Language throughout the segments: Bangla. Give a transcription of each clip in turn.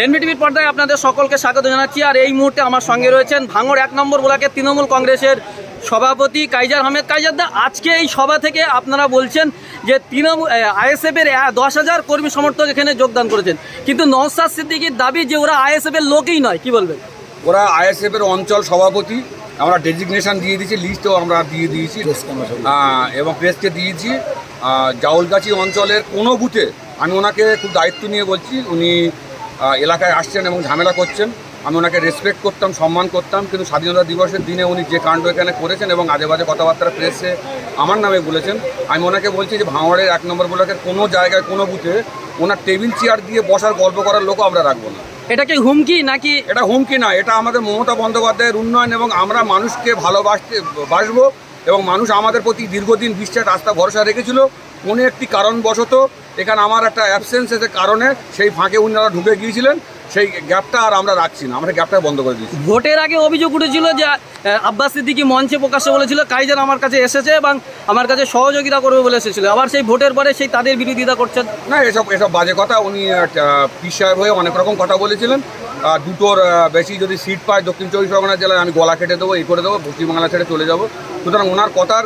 এনবিটিভির পর্দায় আপনাদের সকলকে স্বাগত জানাচ্ছি। আর এই মুহূর্তে আমার সঙ্গে রয়েছেন ভাঙড় এক নম্বর ব্লকের তৃণমূল কংগ্রেসের সভাপতি কাইজার আহমেদ। কাইজার দা আজকে এই সভা থেকে আপনারা বলছেন যে তৃণমূল আইএসএফের দশ হাজার কর্মী সমর্থক এখানে যোগদান করেছেন। কিন্তু নওসাদ সিদ্দিকির দাবি যে ওরা আইএসএফ এর লোকই নয় কি বলবেন? ওরা আইএসএফ এর অঞ্চল সভাপতি। আমরা ডেজিগনেশন দিয়ে দিয়েছি লিস্টও আমরা দিয়ে দিয়েছি। এবং প্রেসকে দিয়েছি। জাউলগাছি অঞ্চলের কোনো বুথে আমি ওনাকে খুব দায়িত্ব নিয়ে বলছি উনি এলাকায় আসছেন এবং ঝামেলা করছেন। আমি ওনাকে রেসপেক্ট করতাম সম্মান করতাম কিন্তু স্বাধীনতা দিবসের দিনে উনি যে কাণ্ড এখানে করেছেন এবং আজে বাজে কথাবার্তা প্রেসে আমার নামে বলেছেন আমি ওনাকে বলছি যে ভাঙড়ের এক নম্বর ব্লকের কোনো জায়গায় কোনো বুথে ওনার টেবিল চেয়ার দিয়ে বসার গল্প করার লোকও আমরা রাখব না। এটা কি হুমকি নাকি এটা হুমকি না এটা আমাদের মমতা বন্দ্যোপাধ্যায়ের উন্নয়ন এবং আমরা মানুষকে ভালোবাসতে বাসবো এবং মানুষ আমাদের প্রতি দীর্ঘদিন বিশ্বাস আস্থা ভরসা রেখেছিল। কোনো একটি কারণবশত এখানে আমার একটা অ্যাবসেন্সের কারণে সেই ফাঁকে উনারা ঢুকে গিয়েছিলেন সেই গ্যাপটা আর আমরা রাখছি না আমরা গ্যাপটা বন্ধ করে দিয়েছি। ভোটের আগে অভিযোগ উঠেছিল যে আব্বাস সিদ্দিকি মঞ্চে প্রকাশ্যে বলেছিল কাইজার আমার কাছে এসেছে এবং আমার কাছে সহযোগিতা করবে বলে এসেছিল। আবার সেই ভোটের পরে সেই তাদের বিরোধিতা করছেন। না এসব এসব বাজে কথা উনি পিস সাহেব হয়ে অনেক রকম কথা বলেছিলেন। দুটোর বেশি যদি সিট পায় দক্ষিণ চব্বিশ পরগনা জেলায় আমি গলা কেটে দেবো এই করে দেবো পশ্চিমবাংলা ছেড়ে চলে যাব। সুতরাং ওনার কথার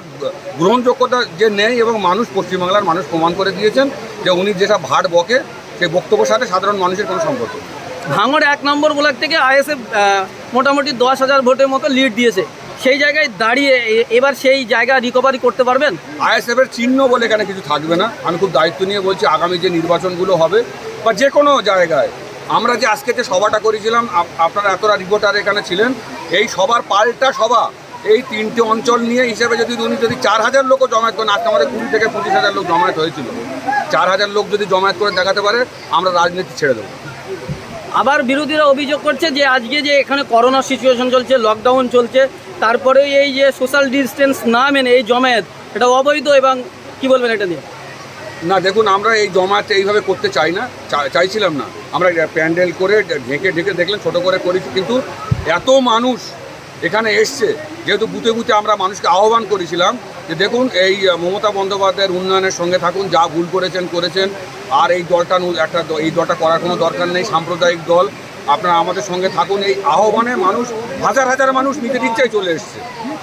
গ্রহণযোগ্যতা যে নেই এবং মানুষ পশ্চিমবাংলার মানুষ প্রমাণ করে দিয়েছেন যে উনি যেসব ভাট বকে সেই বক্তব্যের সাথে সাধারণ মানুষের কোনো সম্পর্ক। ভাঙড় এক নম্বর ব্লক থেকে আইএসএফ মোটামুটি দশ হাজার ভোটের মতো লিড দিয়েছে। সেই জায়গায় দাঁড়িয়ে এবার সেই জায়গা রিকভারি করতে পারবেন? আইএসএফ এর চিহ্ন বলে এখানে কিছু থাকবে না। আমি খুব দায়িত্ব নিয়ে বলছি আগামী যে নির্বাচনগুলো হবে বা যে কোনো জায়গায় আমরা যে আজকে যে সভাটা করেছিলাম আপনারা এতটা রিপোর্টার এখানে ছিলেন এই সবার পাল্টা সভা এই তিনটে অঞ্চল নিয়ে হিসেবে যদি উনি যদি চার হাজার লোকও জমায়েত করেন আজকে আমাদের কুড়ি থেকে পঁচিশ হাজার লোক জমায়েত হয়েছিল। চার হাজার লোক যদি জমায়েত করে দেখাতে পারে আমরা রাজনীতি ছেড়ে দেবো। আবার বিরোধীরা অভিযোগ করছে যে আজকে যে এখানে করোনা সিচুয়েশন চলছে লকডাউন চলছে তারপরে এই যে সোশ্যাল ডিস্টেন্স না মেনে এই জমায়েত এটা অবৈধ এবং কি বলবেন এটা নিয়ে? না দেখুন আমরা এই জমাতে এইভাবে করতে চাই না চাইছিলাম না। আমরা প্যান্ডেল করে ঢেকে ঢেকে দেখলেন ছোট করে করেছি কিন্তু এত মানুষ এখানে এসছে যেহেতু বুথে বুথে আমরা মানুষকে আহ্বান করেছিলাম যে দেখুন এই মমতা বন্দ্যোপাধ্যায়ের উন্নয়নের সঙ্গে থাকুন যা ভুল করেছেন করেছেন আর এই দলটা একটা এই দলটা করার কোনো দরকার নেই সাম্প্রদায়িক দল আপনারা আমাদের সঙ্গে থাকুন এই আহ্বানে মানুষ হাজার হাজার মানুষ নিজের ইচ্ছায় চলে এসছে।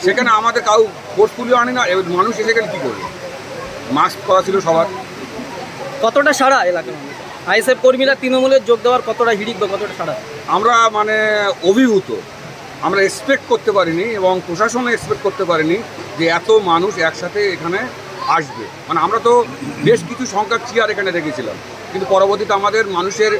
সেখানে আমাদের কাউ পোর্টফোলিও আনে না এবার মানুষ এসে গেলে কী করবে? মাস্ক করা ছিল সবার। কতটা সাড়া এলাকার আইএসএফ কর্মীরা তৃণমূলের যোগ দেওয়ার কতটা হিড়িক বা কতটা সাড়া? আমরা মানে অভিভূত। আমরা এক্সপেক্ট করতে পারিনি এবং প্রশাসন এক্সপেক্ট করতে পারিনি যে এত মানুষ একসাথে এখানে আসবে। মানে আমরা তো বেশ কিছু সংখ্যক চেয়ার এখানে রেখেছিলাম কিন্তু পরবর্তীতে আমাদের মানুষের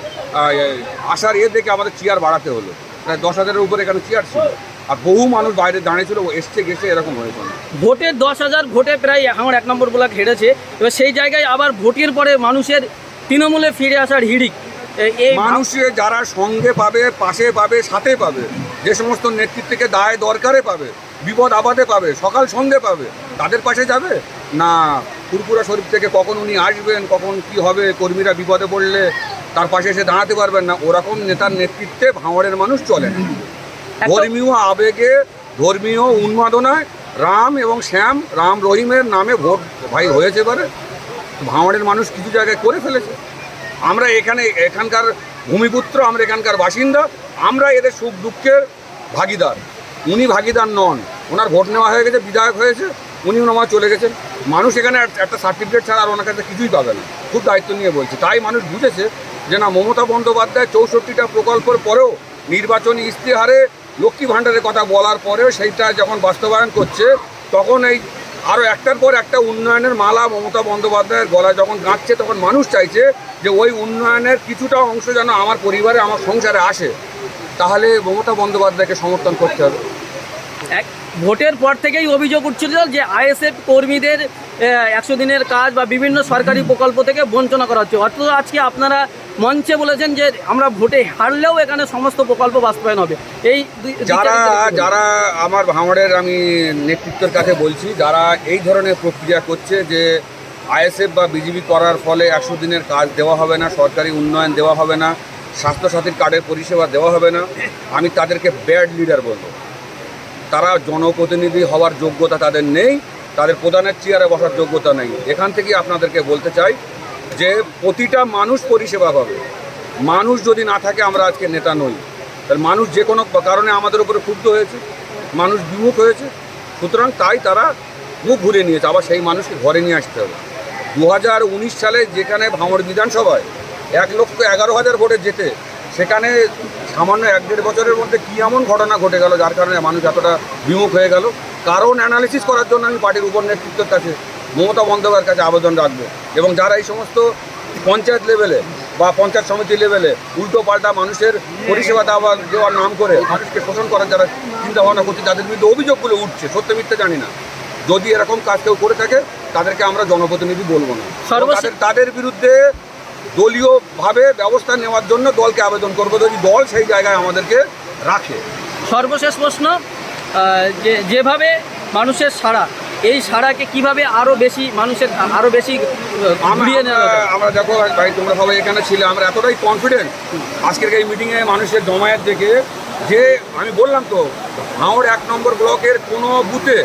আসার এ দেখে আমাদের চেয়ার বাড়াতে হলো। প্রায় দশ হাজারের উপরে এখানে চেয়ার ছিল। আর বহু মানুষ বাইরে দাঁড়িয়েছিল ও এসছে, গেছে, এরকম হয়েছে। না। ভোটের দশ হাজার, ভোটে প্রায় আমার এক নম্বর ব্লক হেরেছে। এবার সেই জায়গায় আবার ভোটের পরে মানুষের তৃণমূলে ফিরে আসার হিড়িক। মানুষের যারা সঙ্গে পাবে পাশে পাবে সাথে পাবে যে সমস্ত নেতৃত্বকে দায় দরকারে পাবে বিপদ আবাদে পাবে সকাল সন্ধে পাবে তাদের পাশে যাবে? না ফুরপুরা শরীফ থেকে কখন উনি আসবেন কখন কি হবে কর্মীরা বিপদে পড়লে তার পাশে এসে দাঁড়াতে পারবেন না। ওরকম নেতার নেতৃত্বে ভাঙড়ের মানুষ চলে না। ধর্মীয় আবেগে ধর্মীয় উন্মাদনায় রাম এবং শ্যাম রাম রহিমের নামে ভোট ভাই হয়েছে এবারে। ভাঙড়ের মানুষ কিছু জায়গায় করে ফেলেছে। আমরা এখানে, এখানকার ভূমিপুত্র, আমরা এখানকার বাসিন্দা, আমরা এদের সুখ দুঃখের ভাগিদার। উনি ভাগিদার নন। ওনার ভোট নেওয়া হয়ে গেছে, বিধায়ক হয়েছে, উনি ওনার চলে গেছেন। মানুষ এখানে একটা সার্টিফিকেট ছাড়া আর ওনার কাছে কিছুই পাবে না। খুব দায়িত্ব নিয়ে বলছে। তাই মানুষ বুঝেছে যে না, মমতা বন্দ্যোপাধ্যায় চৌষট্টিটা প্রকল্পের পরেও নির্বাচনী ইশতেহারে লক্ষ্মী ভাণ্ডারের কথা বলার পরেও সেইটা যখন বাস্তবায়ন করছে, তখন এই আরও একটার পর একটা উন্নয়নের মালা মমতা বন্দ্যোপাধ্যায়ের গলায় যখন গাঁচ্ছে তখন মানুষ চাইছে যে ওই উন্নয়নের কিছুটা অংশ যেন আমার পরিবারে, আমার সংসারে আসে। তাহলে মমতা বন্দ্যোপাধ্যায়কে সমর্থন করতে হবে। এক, ভোটের পর থেকেই অভিযোগ উঠছিল যে আইএসএফ কর্মীদের একশো দিনের কাজ বা বিভিন্ন সরকারি প্রকল্প থেকে বঞ্চনা করা হচ্ছে। অথচ আজকে আপনারা মঞ্চে বলেছেন যে আমরা ভোটে হারলেও এখানে সমস্ত প্রকল্প বাস্তবায়ন হবে। এই যারা? যারা আমার ভাঙড়ের আমি নেতৃত্বের কাছে বলছি যারা এই ধরনের প্রক্রিয়া করছে যে আইএসএফ বা বিজেপি করার ফলে একশো দিনের কাজ দেওয়া হবে না সরকারি উন্নয়ন দেওয়া হবে না স্বাস্থ্যসাথীর কার্ডের পরিষেবা দেওয়া হবে না আমি তাদেরকে ব্যাড লিডার বলব। তারা জনপ্রতিনিধি হওয়ার যোগ্যতা তাদের নেই তাদের প্রধানের চেয়ারে বসার যোগ্যতা নেই। এখান থেকে আপনাদেরকে বলতে চাই যে প্রতিটা মানুষ পরিষেবা পাবে। মানুষ যদি না থাকে, আমরা আজকে নেতা নই। তাহলে মানুষ যে কোনো কারণে আমাদের উপরে ক্ষুব্ধ হয়েছে, মানুষ বিমুখ হয়েছে, সুতরাং তাই তারা মুখ ঘুরে নিয়েছে। আবার সেই মানুষকে ঘরে নিয়ে আসতে হবে। দু হাজার উনিশ সালে যেখানে ভাঙড় বিধানসভায় এক লক্ষ এগারো হাজার ভোটে যেতে সেখানে সামান্য এক দেড় বছরের মধ্যে কী এমন ঘটনা ঘটে গেল, যার কারণে মানুষ এতটা বিমুখ হয়ে গেল? কারণ অ্যানালিসিস করার জন্য আমি পার্টির উপর নেতৃত্বের কাছে মমতা বন্দ্যোপাধ্যায়ের কাছে আবেদন রাখব। এবং যারা এই সমস্ত পঞ্চায়েত লেভেলে বা পঞ্চায়েত সমিতি লেভেলে উল্টো পাল্টা মানুষের পরিষেবা দেওয়া দেওয়ার নাম করে মানুষকে শোষণ করার যারা চিন্তা ভাবনা করছে তাদের বিরুদ্ধে অভিযোগগুলো উঠছে। সত্য মিথ্যে জানি না। যদি এরকম কাজ কেউ করে থাকে তাদেরকে আমরা জনপ্রতিনিধি বলব না। সর্বশেষ- তাদের তাদের বিরুদ্ধে দলীয়ভাবে ব্যবস্থা নেওয়ার জন্য দলকে আবেদন করব। যদি দল সেই জায়গায় আমাদেরকে রাখে। সর্বশেষ প্রশ্ন যে যেভাবে মানুষের সাড়া এই সাড়াকে কীভাবে আরও বেশি মানুষের আরও বেশি আমরা দেখো ভাই তোমরা সবাই এখানে ছিলে আমরা এতটাই কনফিডেন্ট আজকের এই মিটিংয়ে মানুষের জমায়েত দেখে যে আমি বললাম তো হাওড় এক নম্বর ব্লকের কোনো বুথে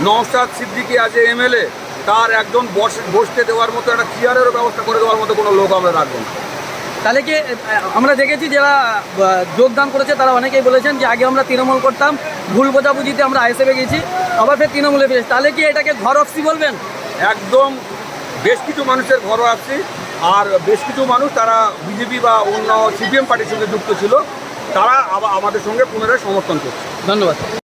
নওশাদ সিদ্দিকি আছে এমএলএ তার একজন বস- বসতে দেওয়ার মতো একটা চেয়ারেরও ব্যবস্থা করে দেওয়ার মতো কোনো লোক আমরা রাখব না। তাহলে কি আমরা দেখেছি যারা যোগদান করেছে তারা অনেকেই বলেছেন যে আগে আমরা তৃণমূল করতাম ভুল বোঝাবুঝিতে আমরা আইসেফে গেছি আবার ফের তৃণমূলে পেয়েছি তাহলে কি এটাকে ঘর অফসি বলবেন? একদম বেশ কিছু মানুষের ঘর আসছি আর বেশ কিছু মানুষ তারা বিজেপি বা অন্য সিপিএম পার্টির সঙ্গে যুক্ত ছিল তারা আবার আমাদের সঙ্গে পুনরায় সমর্থন করছে। ধন্যবাদ।